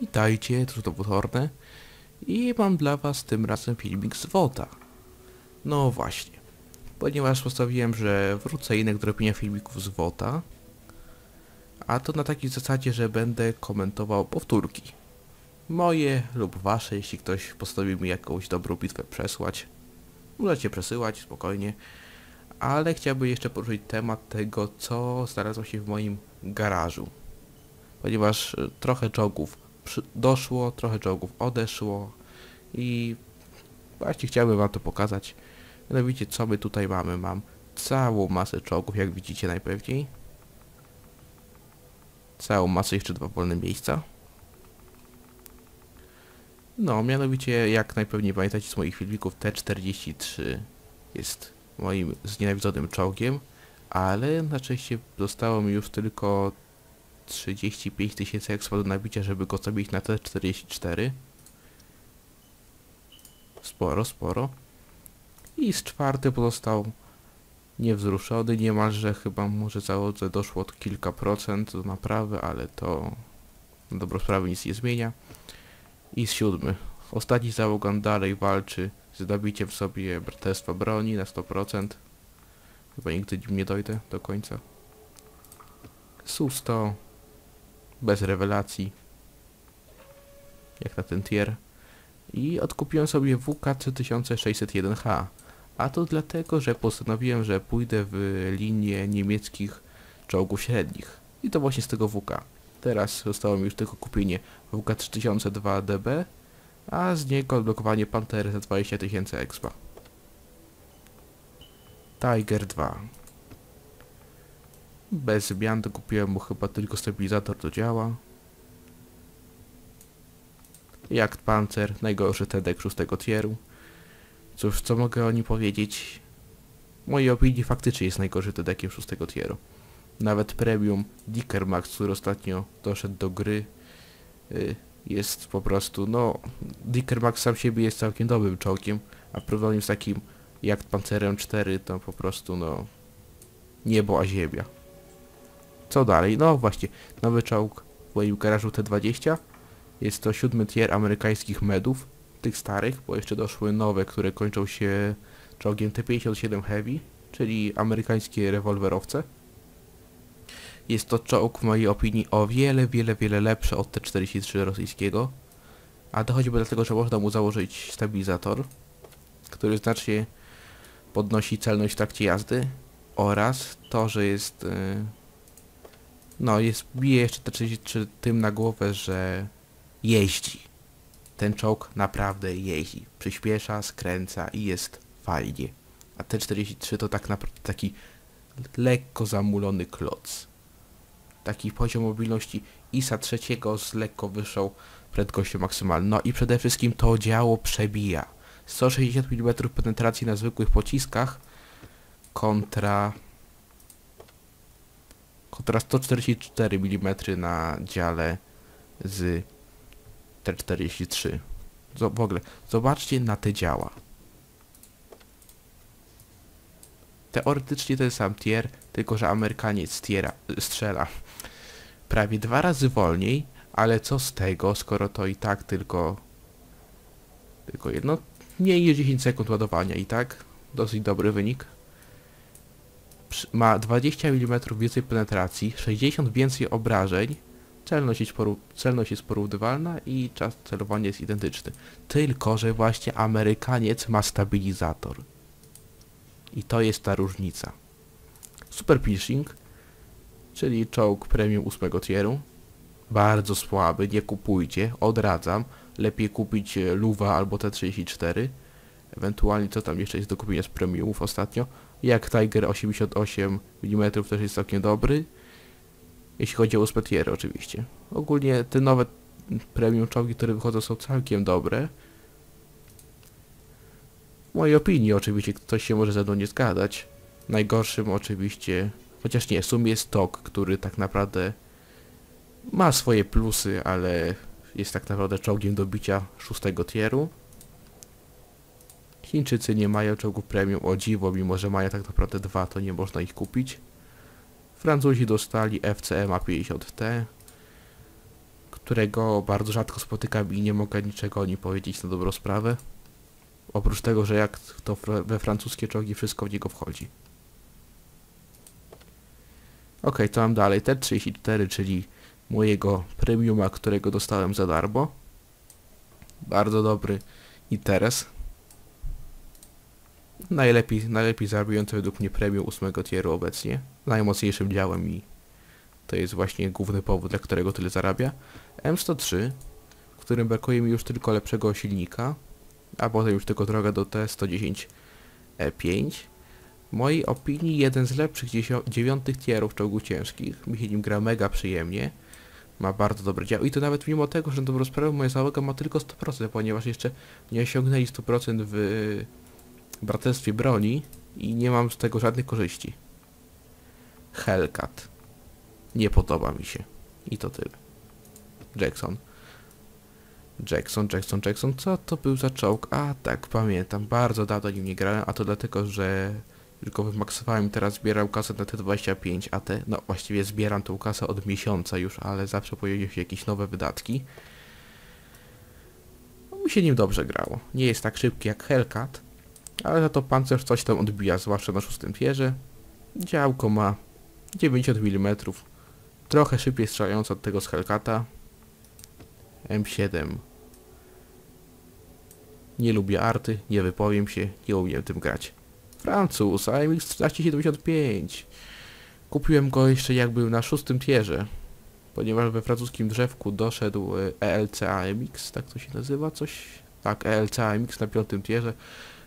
Witajcie, to Dowódorne i mam dla was tym razem filmik z WOTA. No właśnie, ponieważ postawiłem, że wrócę jednak do robienia filmików z WOTA, a to na takiej zasadzie, że będę komentował powtórki. Moje lub wasze, jeśli ktoś postanowi mi jakąś dobrą bitwę przesłać. Możecie przesyłać spokojnie, ale chciałbym jeszcze poruszyć temat tego, co znalazło się w moim garażu. Ponieważ e, trochę przy- doszło, trochę czołgów odeszło i właśnie chciałbym wam to pokazać. Mianowicie co my tutaj mamy? Mam całą masę czołgów, jak widzicie najpewniej. Całą masę, jeszcze dwa wolne miejsca. No, mianowicie jak najpewniej pamiętacie z moich filmików T-43 jest moim znienawidzonym czołgiem, ale na szczęście zostało mi już tylko 35 tysięcy ekspa do nabicia, żeby go zabić na T44. Sporo, sporo. I z czwarty pozostał niewzruszony, niemalże chyba może załodze doszło od kilka procent do naprawy, ale to na dobrą sprawę nic nie zmienia. I z siódmy. Ostatni załogan dalej walczy z nabiciem sobie braterstwa broni na 100%. Chyba nigdy nie dojdę do końca. Su-100 bez rewelacji jak na ten tier. I odkupiłem sobie WK 3601H a to dlatego, że postanowiłem, że pójdę w linię niemieckich czołgów średnich. I to właśnie z tego WK teraz zostało mi już tylko kupienie WK 3002DB a z niego odblokowanie Pantery za 20 tysięcy expa. Tiger 2 bez zmian dokupiłem mu chyba tylko stabilizator do działa. Jagd Panzer, najgorszy TEDek 6 tieru. Cóż, co mogę o nim powiedzieć? W mojej opinii faktycznie jest najgorszy TEDekiem 6 tieru. Nawet premium Dicker Max, który ostatnio doszedł do gry, y, jest po prostu, no... Dicker Max sam siebie jest całkiem dobrym czołgiem, a porównaniu z takim Jagd Panzerem 4 to po prostu, no... Niebo a ziemia. Co dalej? No właśnie, nowy czołg w garażu T20. Jest to siódmy tier amerykańskich medów, tych starych, bo jeszcze doszły nowe, które kończą się czołgiem T57 Heavy, czyli amerykańskie rewolwerowce. Jest to czołg w mojej opinii o wiele, wiele, wiele lepszy od T43 rosyjskiego. A to choćby dlatego, że można mu założyć stabilizator, który znacznie podnosi celność w trakcie jazdy oraz to, że jest... Yy, no, jest, bije jeszcze T33 tym na głowę, że jeździ. Ten czołg naprawdę jeździ. Przyspiesza, skręca i jest fajnie. A T43 to tak naprawdę taki lekko zamulony kloc. Taki poziom mobilności ISA trzeciego z lekko wyższą prędkością maksymalną. No i przede wszystkim to działo przebija. 160 mm penetracji na zwykłych pociskach kontra kontra 144 mm na dziale z T43. Zo- w ogóle, zobaczcie na te działa. Teoretycznie ten sam tier, tylko że Amerykaniec stiera, strzela prawie dwa razy wolniej, ale co z tego, skoro to i tak tylko tylko jedno, mniej niż 10 sekund ładowania i tak dosyć dobry wynik ma 20 mm więcej penetracji, 60 więcej obrażeń, celność jest, celność jest porównywalna i czas celowania jest identyczny. Tylko, że właśnie Amerykaniec ma stabilizator. I to jest ta różnica. Super Piercing, czyli czołg premium 8 tieru. Bardzo słaby, nie kupujcie, odradzam. Lepiej kupić e, Luwa albo T34. Ewentualnie co tam jeszcze jest do kupienia z premiumów ostatnio jak Tiger 88 mm też jest całkiem dobry. Jeśli chodzi o uspetiery oczywiście. Ogólnie te nowe premium czołgi, które wychodzą są całkiem dobre. W mojej opinii oczywiście ktoś się może ze mną nie zgadzać. Najgorszym oczywiście, chociaż nie, w sumie jest TOK, który tak naprawdę ma swoje plusy, ale jest tak naprawdę czołgiem do bicia szóstego tieru. Chińczycy nie mają czołgów premium, o dziwo, mimo że mają tak naprawdę dwa, to nie można ich kupić. Francuzi dostali FCM A50T, którego bardzo rzadko spotykam i nie mogę niczego o nim powiedzieć na dobrą sprawę. Oprócz tego, że jak to we francuskie czołgi wszystko w niego wchodzi. Ok, to mam dalej. T34, czyli mojego premiuma, którego dostałem za darmo. Bardzo dobry interes. Najlepiej, najlepiej zarabiający według mnie premium 8 tieru obecnie. Najmocniejszym działem i to jest właśnie główny powód, dla którego tyle zarabia. M103, w którym brakuje mi już tylko lepszego silnika, a potem już tylko droga do T110 E5. W mojej opinii jeden z lepszych dziewiątych tierów czołgów ciężkich. Mi się nim gra mega przyjemnie. Ma bardzo dobry dział i to nawet mimo tego, że na dobrą sprawę moja załoga ma tylko 100%, ponieważ jeszcze nie osiągnęli 100% w braterstwie broni i nie mam z tego żadnych korzyści. Hellcat. Nie podoba mi się. I to tyle. Jackson. Jackson, Jackson, Jackson. Co to był za czołg? A tak, pamiętam. Bardzo dawno nim nie grałem, a to dlatego, że go wymaksowałem teraz zbieram kasę na T25 AT. No właściwie zbieram tą kasę od miesiąca już, ale zawsze pojawiają się jakieś nowe wydatki. No, mi się nim dobrze grało. Nie jest tak szybki jak Hellcat, ale za to pancerz coś tam odbija, zwłaszcza na szóstym tierze. Działko ma 90 mm. Trochę szybciej strzelające od tego z Hellcata. M7. Nie lubię arty, nie wypowiem się, nie umiem tym grać. Francuz, AMX 1375. Kupiłem go jeszcze jak był na szóstym tierze, ponieważ we francuskim drzewku doszedł e, ELC AMX, tak to się nazywa, coś? Tak, ELC AMX na piątym tierze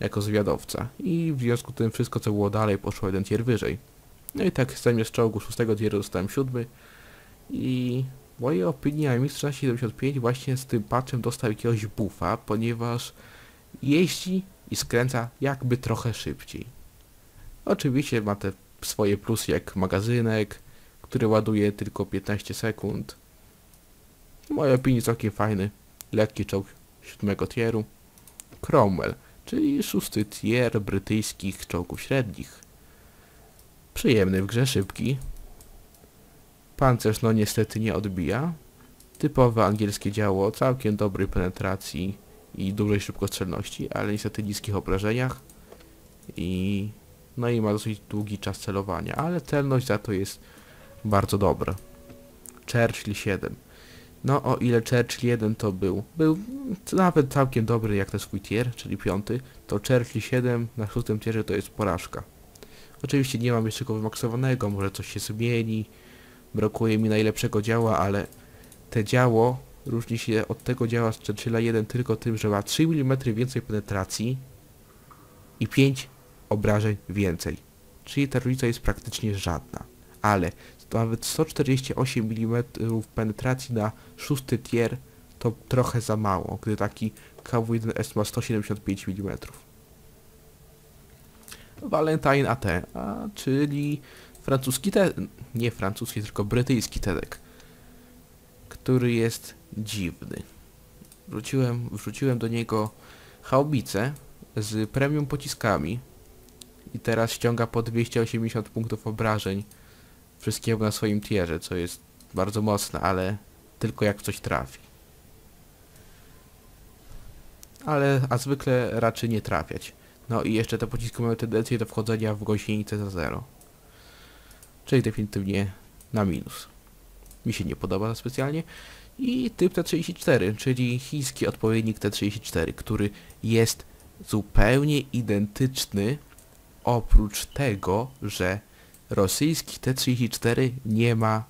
jako zwiadowca i w związku z tym wszystko co było dalej poszło jeden tier wyżej. No i tak zamiast czołgu szóstego tieru dostałem siódmy i w mojej opinii AMX 1375 właśnie z tym patchem dostał jakiegoś buffa, ponieważ jeździ i skręca jakby trochę szybciej. Oczywiście ma te swoje plusy jak magazynek, który ładuje tylko 15 sekund. W mojej opinii całkiem fajny, lekki czołg siódmego tieru. Cromwell, czyli szósty tier brytyjskich czołgów średnich. Przyjemny w grze, szybki. Pancerz no niestety nie odbija. Typowe angielskie działo, całkiem dobrej penetracji i dużej szybkostrzelności, ale niestety niskich obrażeniach. I no i ma dosyć długi czas celowania, ale celność za to jest bardzo dobra. Churchill 7. No o ile Churchill 1 to był, był nawet całkiem dobry jak ten swój tier, czyli piąty, to Churchill 7 na szóstym tierze to jest porażka. Oczywiście nie mam jeszcze go wymaksowanego, może coś się zmieni, brakuje mi najlepszego działa, ale te działo różni się od tego działa z Churchilla 1 tylko tym, że ma 3 mm więcej penetracji i 5 obrażeń więcej. Czyli ta różnica jest praktycznie żadna. Ale nawet 148 mm penetracji na szósty tier to trochę za mało, gdy taki KW1S ma 175 mm. Valentine AT, a czyli francuski te... nie francuski, tylko brytyjski TEDek, który jest dziwny. Wrzuciłem, wrzuciłem do niego haubicę z premium pociskami i teraz ściąga po 280 punktów obrażeń wszystkiego na swoim tierze, co jest bardzo mocne, ale tylko jak coś trafi. Ale, a zwykle raczy nie trafiać. No i jeszcze te pociski mają tendencję do wchodzenia w gąsienicę za zero. Czyli definitywnie na minus. Mi się nie podoba specjalnie. I typ T34, czyli chiński odpowiednik T34, który jest zupełnie identyczny oprócz tego, że rosyjski T34 nie ma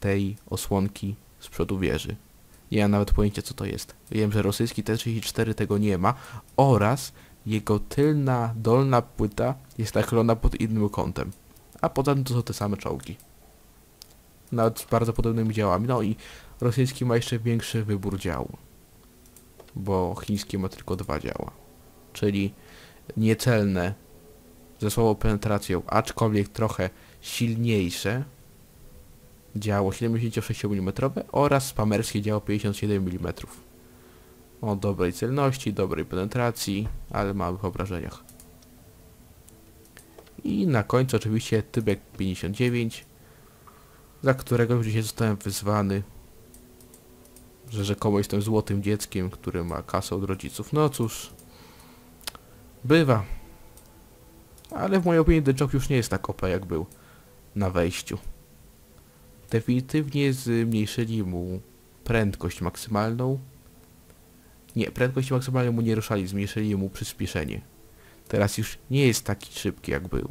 tej osłonki z przodu wieży. Nie mam nawet pojęcia co to jest. Wiem, że rosyjski T34 tego nie ma oraz jego tylna, dolna płyta jest nachylona pod innym kątem. A poza tym to są te same czołgi. Nawet z bardzo podobnymi działami. No i rosyjski ma jeszcze większy wybór działu. Bo chiński ma tylko dwa działa. Czyli niecelne ze słabą penetracją, aczkolwiek trochę silniejsze działo 76 mm oraz spamerskie działo 57 mm. O dobrej celności, dobrej penetracji, ale małych obrażeniach. I na końcu oczywiście Tybek 59, za którego dzisiaj zostałem wyzwany że rzekomo jestem złotym dzieckiem, które ma kasę od rodziców. No cóż, bywa. Ale w mojej opinii The Joke już nie jest tak OP jak był na wejściu. Definitywnie zmniejszyli mu prędkość maksymalną. Nie, prędkość maksymalną mu nie ruszali, zmniejszyli mu przyspieszenie. Teraz już nie jest taki szybki jak był.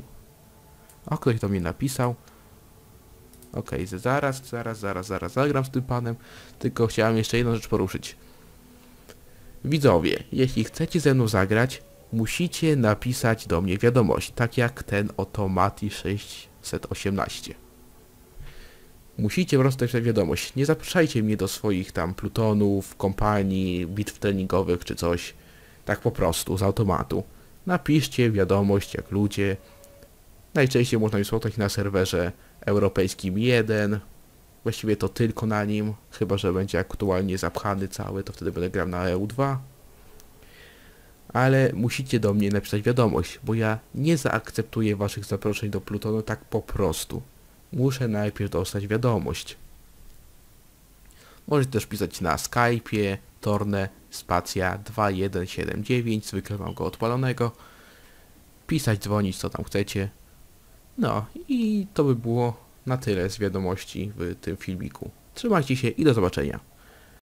O, ktoś to mi napisał. Okej, okay, zaraz, zaraz, zaraz, zaraz zagram z tym panem. Tylko chciałem jeszcze jedną rzecz poruszyć. Widzowie, jeśli chcecie ze mną zagrać, musicie napisać do mnie wiadomość, tak jak ten oto Mati 618. Musicie po prostu napisać wiadomość. Nie zapraszajcie mnie do swoich tam plutonów, kompanii, bitw treningowych czy coś. Tak po prostu, z automatu. Napiszcie wiadomość jak ludzie. Najczęściej można mi spotkać na serwerze europejskim 1. Właściwie to tylko na nim, chyba że będzie aktualnie zapchany cały, to wtedy będę grał na EU2. Ale musicie do mnie napisać wiadomość, bo ja nie zaakceptuję waszych zaproszeń do Plutonu tak po prostu. Muszę najpierw dostać wiadomość. Możecie też pisać na Skype'ie, Torne, spacja 2179, zwykle mam go odpalonego. Pisać, dzwonić, co tam chcecie. No i to by było na tyle z wiadomości w tym filmiku. Trzymajcie się i do zobaczenia.